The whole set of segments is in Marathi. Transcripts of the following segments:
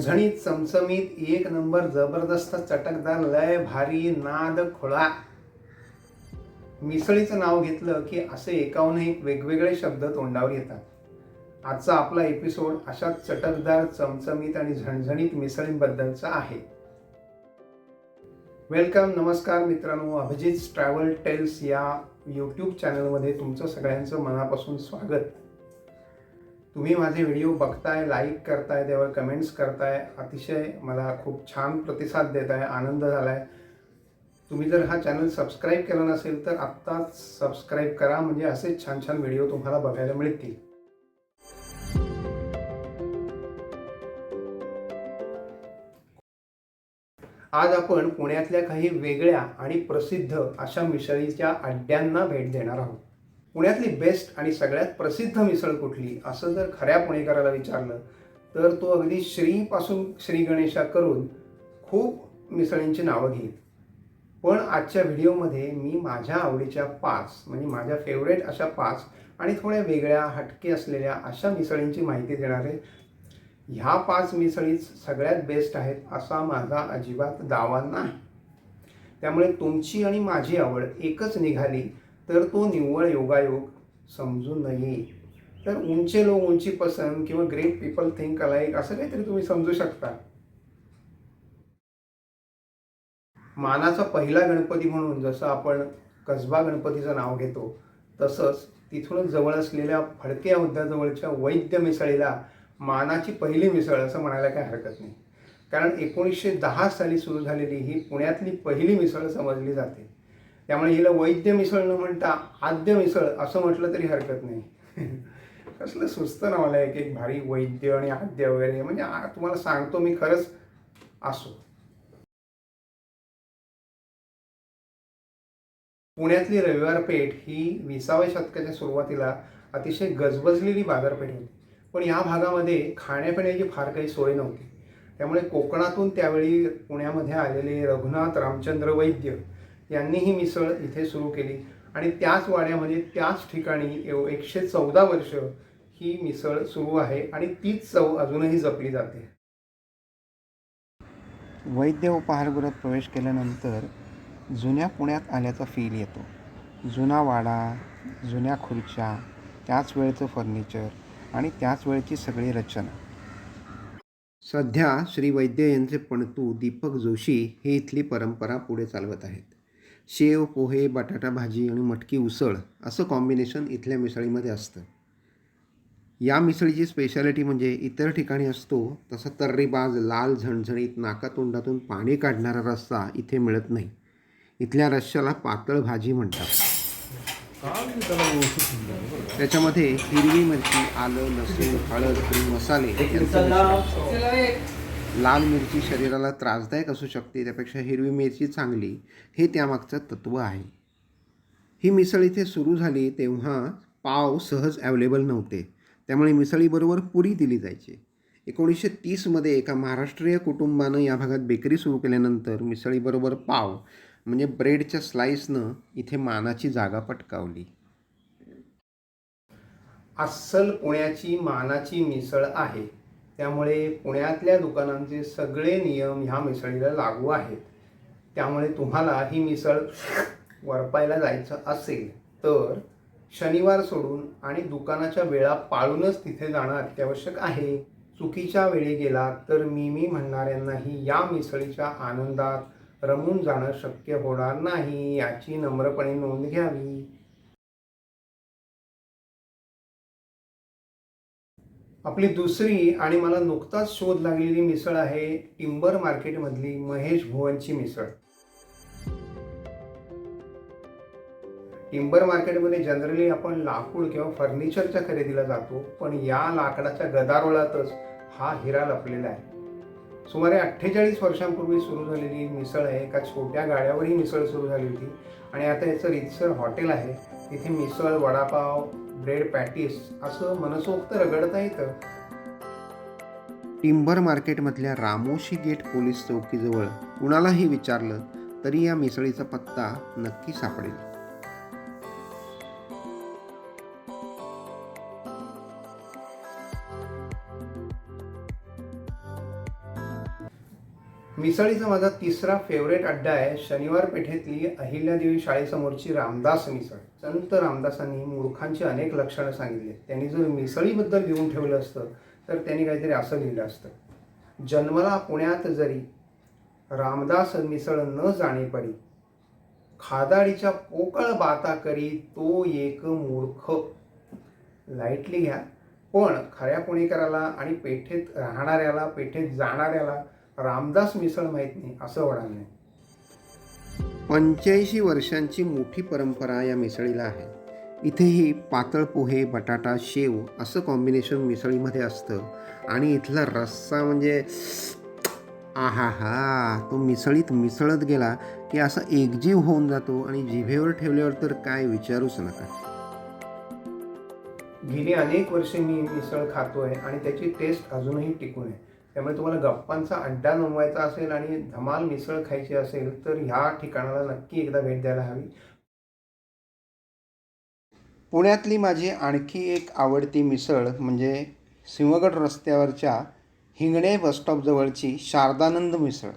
झणझणीत चमचमीत एक नंबर जबरदस्त चटकदार लय भारी नाद खोळा. मिसळीचं नाव घेतलं की असे एकाहून एक वेगवेगळे शब्द तोंडावर येतात. आजचा आपला एपिसोड अशाच चटकदार चमचमीत आणि झणझणीत मिसळींबद्दलचा आहे. वेलकम नमस्कार मित्रांनो. अभिजित ट्रॅव्हल टेल्स या यूट्यूब चॅनलमध्ये तुमचं सगळ्यांचं मनापासून स्वागत. तुम्ही माझे व्हिडिओ बघताय लाईक करताय त्यावर कमेंट्स करताय अतिशय मला खूप छान प्रतिसाद देत आहे आनंद झाला आहे तुम्ही जर हा चॅनल सबस्क्राईब केला नसेल तर आत्ताच सबस्क्राईब करा म्हणजे असेच छान छान व्हिडिओ तुम्हाला बघायला मिळतील. आज आपण पुण्यातल्या काही वेगळ्या आणि प्रसिद्ध अशा मिसळीच्या अड्ड्यांना भेट देणार आहोत. पुण्यातली बेस्ट आणि सगळ्यात प्रसिद्ध मिसळ कुठली? असं जर खऱ्या पुणेकराला विचारलं तर तो अगदी श्रीपासून श्री गणेशा करून खूप मिसळींची नावं घेईल. पण आजच्या व्हिडिओमध्ये मी माझ्या आवडीच्या पाच म्हणजे माझ्या फेवरेट अशा पाच आणि थोड्या वेगळ्या हटके असलेल्या अशा मिसळींची माहिती देणार आहे. ह्या पाच मिसळीच सगळ्यात बेस्ट आहेत असा माझा अजिबात दावा नाही. त्यामुळे तुमची आणि माझी आवड एकच निघाली तर तो निव्वळ योगायोग समजून नये. तर उंचे लोक उंची पसंत किंवा ग्रेट पीपल थिंक अलाईक असं काहीतरी तुम्ही समजू शकता. मानाचा पहिला गणपती म्हणून जसं आपण कसबा गणपतीचं नाव घेतो तसंच तिथूनच जवळ असलेल्या फडक्या हौद्याजवळच्या वैद्य मिसळीला मानाची पहिली मिसळ असं म्हणायला काही हरकत नाही. कारण एकोणीसशे दहा साली सुरू झालेली ही पुण्यातली पहिली मिसळ समजली जाते. त्यामुळे हिला वैद्य मिसळ न म्हणता आद्य मिसळ असं म्हटलं तरी हरकत नाही. कसलं सुस्त नावाला एक एक भारी वैद्य आणि आद्य वगैरे. म्हणजे तुम्हाला सांगतो मी खरंच असो. पुण्यातली रविवार पेठ ही विसाव्या शतकाच्या सुरुवातीला अतिशय गजबजलेली बाजारपेठ होती. पण या भागामध्ये खाण्यापिण्याची फार काही सोय नव्हती. त्यामुळे कोकणातून त्यावेळी पुण्यामध्ये आलेले रघुनाथ रामचंद्र वैद्य यांनी ही मिसळ इथे सुरू केली. आणि त्याच वाड्यामध्ये त्याच ठिकाणी एव- एकशे चौदा वर्ष ही मिसळ सुरू आहे आणि तीच चव अजूनही जपली जाते. वैद्य उपहारगृहात प्रवेश केल्यानंतर जुन्या पुण्यात आल्याचा फील येतो. जुना वाडा जुन्या खुर्च्या त्याच वेळचं फर्निचर आणि त्याच वेळची सगळी रचना. सध्या श्री वैद्य यांचे पणतू दीपक जोशी हे इथली परंपरा पुढे चालवत आहेत. शेव पोहे बटाटा भाजी आणि मटकी उसळ असं कॉम्बिनेशन इथल्या मिसळीमध्ये असतं. या मिसळीची स्पेशालिटी म्हणजे इतर ठिकाणी असतो तसा तर्रीबाज लाल झणझणीत नाकातोंडातून पाणी काढणारा रस्सा इथे मिळत नाही. इथल्या रश्श्याला पातळ भाजी म्हणतात. त्याच्यामध्ये हिरवी मिरची आलं लसूण हळद आणि मसाले लाल मिरची शरीराला त्रासदायक असू शकते त्यापेक्षा हिरवी मिरची चांगली हे त्यामागचं तत्त्व आहे. ही मिसळ इथे सुरू झाली तेव्हा पाव सहज ॲवेलेबल नव्हते. त्यामुळे मिसळीबरोबर पुरी दिली जायची. एकोणीसशे तीसमध्ये एका महाराष्ट्रीय कुटुंबानं या भागात बेकरी सुरू केल्यानंतर मिसळीबरोबर पाव म्हणजे ब्रेडच्या स्लाईसनं इथे मानाची जागा पटकावली. अस्सल पुण्याची मानाची मिसळ आहे. त्यामुळे पुण्यातल्या दुकानांचे सगळे नियम ह्या मिसळीला लागू आहेत. त्यामुळे तुम्हाला ही मिसळ वरपायला जायचं असेल तर शनिवार सोडून आणि दुकानाच्या वेळा पाळूनच तिथे जाणं अत्यावश्यक आहे. चुकीच्या वेळी गेला तर मी मी म्हणणाऱ्यांनाही या मिसळीच्या आनंदात रमून जाणं शक्य होणार नाही याची नम्रपणे नोंद घ्यावी. आपली दुसरी आणि मला नुकताच शोध लागलेली मिसळ आहे टिंबर मार्केटमधली महेश भुवनची मिसळ. टिंबर मार्केटमध्ये जनरली आपण लाकूड किंवा फर्निचरच्या खरेदीला जातो पण या लाकडाच्या गदारोळातच हा हिरा लपलेला आहे. सुमारे अठ्ठेचाळीस वर्षांपूर्वी सुरू झालेली मिसळ आहे एका छोट्या गाड्यावर ही मिसळ सुरू झाली होती आणि आता याचं रितसर हॉटेल आहे. तिथे मिसळ वडापाव ब्रेड पॅटीस असं मनसोक्त रगडता येतं. टिंबर मार्केटमधल्या रामोशी गेट पोलीस चौकीजवळ कुणालाही विचारलं तरी या मिसळीचा पत्ता नक्की सापडेल. मिसळीचा माझा तिसरा फेवरेट अड्डा आहे शनिवार पेठेतली अहिल्यादेवी शाळेसमोरची रामदास मिसळ. संत रामदासांनी मूर्खांची अनेक लक्षणं सांगितली. त्यांनी जर मिसळीबद्दल लिहून ठेवलं असतं तर त्यांनी काहीतरी असं लिहिलं असतं. जन्मला पुण्यात जरी रामदास मिसळ न जाणे पडी खादाडीच्या पोकळ बाता करी तो एक मूर्ख. लाईटली घ्या पण खऱ्या पुणेकराला आणि पेठेत राहणाऱ्याला पेठेत जाणाऱ्याला रामदास मिसळ माहीत नाही असं होणार नाही पंच्याऐंशी वर्षांची मोठी परंपरा या मिसळीला आहे. इथेही पातळ पोहे बटाटा शेव असं कॉम्बिनेशन मिसळीमध्ये असतं. आणि इथला रस्सा म्हणजे आहा हा तो मिसळीत मिसळत गेला की असा एकजीव होऊन जातो आणि जिभेवर ठेवल्यावर तर काय विचारूच नका. गेली अनेक वर्षे मी मिसळ खातोय आणि त्याची टेस्ट अजूनही टिकून आहे. त्यामुळे तुम्हाला गप्पांचा अड्डा नमवायचा असेल आणि धमाल मिसळ खायची असेल तर ह्या ठिकाणाला नक्की एकदा भेट द्यायला हवी. पुण्यातली माझी आणखी एक आवडती मिसळ म्हणजे सिंहगड रस्त्यावरच्या हिंगणे बसस्टॉपजवळची शारदानंद मिसळ.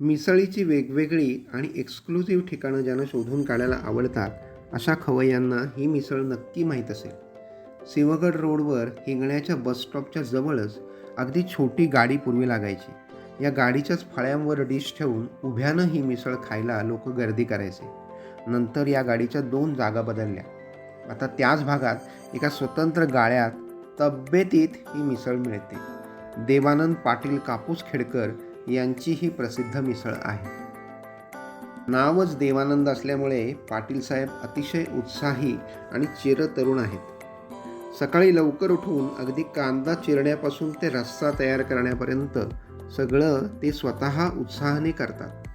मिसळीची वेगवेगळी आणि एक्सक्लुझिव्ह ठिकाणं ज्यांना शोधून काढायला आवडतात अशा खवय्यांना ही मिसळ नक्की माहीत असेल. सिंहगड रोडवर हिंगण्याच्या बसस्टॉपच्या जवळच अगदी छोटी गाडी पूर्वी लागायची. या गाडीच्याच फळ्यांवर डिश ठेवून उभ्यानं ही मिसळ खायला लोक गर्दी करायचे. नंतर या गाडीच्या दोन जागा बदलल्या. आता त्याच भागात एका स्वतंत्र गाळ्यात तब्येतीत ही मिसळ मिळते. देवानंद पाटील कापूस खेडकर यांची ही प्रसिद्ध मिसळ आहे. नावच देवानंद असल्यामुळे पाटील साहेब अतिशय उत्साही आणि चिरतरुण आहेत. सकाळी लवकर उठून अगदी कांदा चिरण्यापासून ते रस्सा तयार करण्यापर्यंत सगळं ते स्वतः उत्साहाने करतात.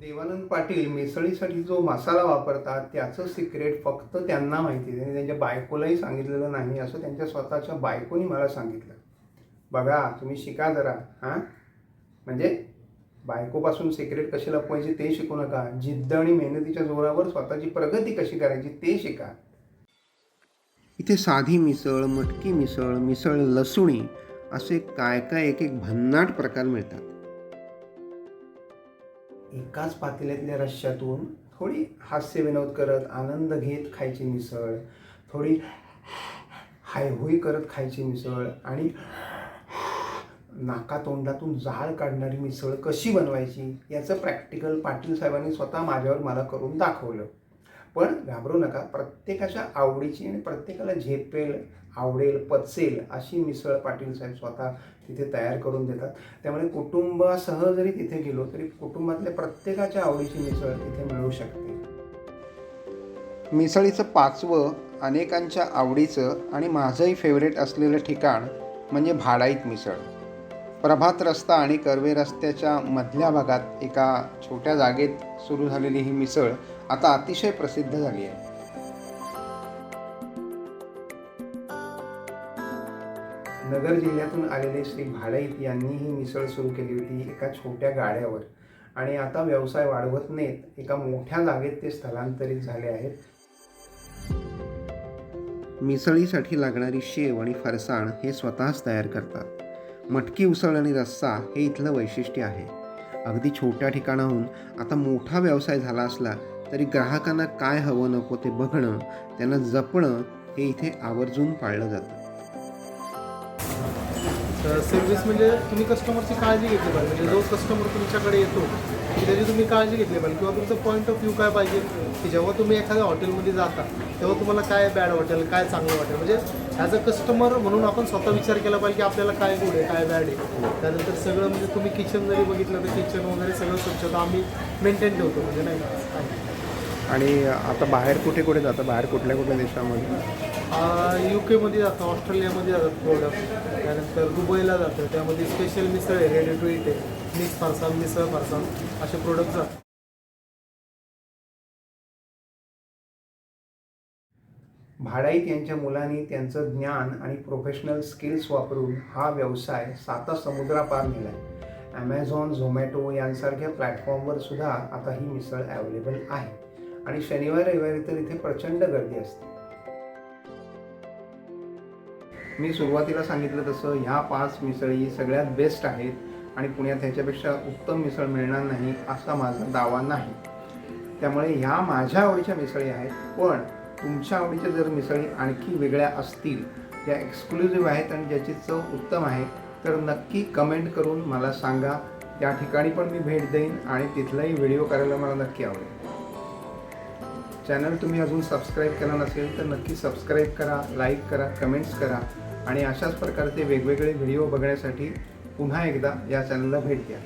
देवानंद पाटील मिसळीसाठी जो मसाला वापरतात त्याचं सिक्रेट फक्त त्यांना माहिती त्यांनी त्यांच्या बायकोलाही सांगितलेलं नाही असं त्यांच्या स्वतःच्या बायकोनी मला सांगितलं. बघा तुम्ही शिका जरा हां? म्हणजे बायकोपासून सिक्रेट कसे लपवायचे ते शिकू नका. जिद्द आणि मेहनतीच्या जोरावर स्वतःची प्रगती कशी करायची ते शिका. इथे साधी मिसळ मटकी मिसळ मिसळ लसुणी असे काय काय एक एक भन्नाट प्रकार मिळतात. एकाच पातेल्यातल्या रश्श्यातून थोडी हास्य विनोद करत आनंद घेत खायची मिसळ थोडी हायहुई करत खायची मिसळ आणि नाका तोंडातून जाळ काढणारी मिसळ कशी बनवायची याचं प्रॅक्टिकल पाटील साहेबांनी स्वतः माझ्यावर मला करून दाखवलं. पण घाबरू नका प्रत्येकाच्या आवडीची आणि प्रत्येकाला झेपेल आवडेल पचेल अशी मिसळ पाटील साहेब स्वतः तिथे तयार करून देतात. त्यामुळे कुटुंबासह जरी तिथे गेलो तरी कुटुंबातल्या प्रत्येकाच्या आवडीची मिसळ तिथे मिळू शकते. मिसळीचं पाचवं अनेकांच्या आवडीचं आणि माझंही फेवरेट असलेलं ठिकाण म्हणजे भाडाईत मिसळ. प्रभात रस्ता आणि कर्वे रस्त्याच्या मधल्या भागात एका छोट्या जागेत सुरू झालेली ही मिसळ आता अतिशय प्रसिद्ध झाली आहे. नगर जिल्ह्यातून आलेले श्री भाडईत यांनी ही मिसळ सुरू केली होती एका छोट्या गाड्यावर. आणि आता व्यवसाय वाढवत नाहीत एका मोठ्या जागेत ते स्थलांतरित झाले आहेत. मिसळीसाठी लागणारी शेव आणि फरसाण हे स्वतःच तयार करतात. मटकी उसळ आणि रस्सा हे इथलं वैशिष्ट्य आहे. अगदी छोट्या ठिकाणाहून आता मोठा व्यवसाय झाला असला तरी ग्राहकांना काय हवं नको ते बघणं त्यांना जपणं हे इथे आवर्जून पाळलं जातं. तर सर्व्हिस म्हणजे तुम्ही कस्टमरची काळजी घेतली पाहिजे. म्हणजे जो कस्टमर तुमच्याकडे येतो की त्याची तुम्ही काळजी घेतली पाहिजे. किंवा तुमचं पॉईंट ऑफ व्ह्यू काय पाहिजे की जेव्हा तुम्ही एखाद्या हॉटेलमध्ये जाता तेव्हा तुम्हाला काय बॅड वाटेल काय चांगलं वाटेल? म्हणजे ॲज अ कस्टमर म्हणून आपण स्वतः विचार केला पाहिजे की आपल्याला काय गुड आहे काय बॅड आहे. त्यानंतर सगळं म्हणजे तुम्ही किचन जरी बघितलं तर किचन वगैरे सगळं स्वच्छता आम्ही मेंटेन ठेवतो म्हणजे नाही आणि आता बाहेर कुठे कुठे जातं? बाहेर कुठल्या कुठल्या देशामध्ये? यू केमध्ये जातं ऑस्ट्रेलियामध्ये जातात प्रोडक्ट त्यानंतर दुबईला जातं त्यामध्ये स्पेशल मिसळ आहे रेडी टू इट आहे. मिक्स फरसाण मिसळ फरसाण असे प्रोडक्ट जातात. भाडाईत यांच्या मुलांनी त्यांचं ज्ञान आणि प्रोफेशनल स्किल्स वापरून हा व्यवसाय साता समुद्रापार नेलाय. ॲमेझॉन झोमॅटो यांसारख्या प्लॅटफॉर्मवर सुद्धा आता ही मिसळ अवेलेबल आहे. आणि शनिवार रविवारी तर इथे प्रचंड गर्दी असते. मी सुरुवातीला सांगितलं तसं ह्या पाच मिसळी सगळ्यात बेस्ट आहेत आणि पुण्यात ह्याच्यापेक्षा उत्तम मिसळ मिळणार नाही असा माझा दावा नाही. त्यामुळे ह्या माझ्या आवडीच्या मिसळी आहेत पण तुमच्या आवडीच्या जर मिसळी आणखी वेगळ्या असतील ज्या एक्सक्लुझिव्ह आहेत आणि ज्याची चव उत्तम आहे तर नक्की कमेंट करून मला सांगा. त्या ठिकाणी पण मी भेट देईन आणि तिथलाही व्हिडिओ करायला मला नक्की आवडेल. चॅनल तुम्ही अजून सबस्क्राईब केला नसेल तर नक्की सबस्क्राईब करा लाईक करा कमेंट्स करा. आणि अशाच प्रकारचे वेगवेगळे व्हिडिओ बघण्यासाठी पुन्हा एकदा या चॅनलला भेट द्या.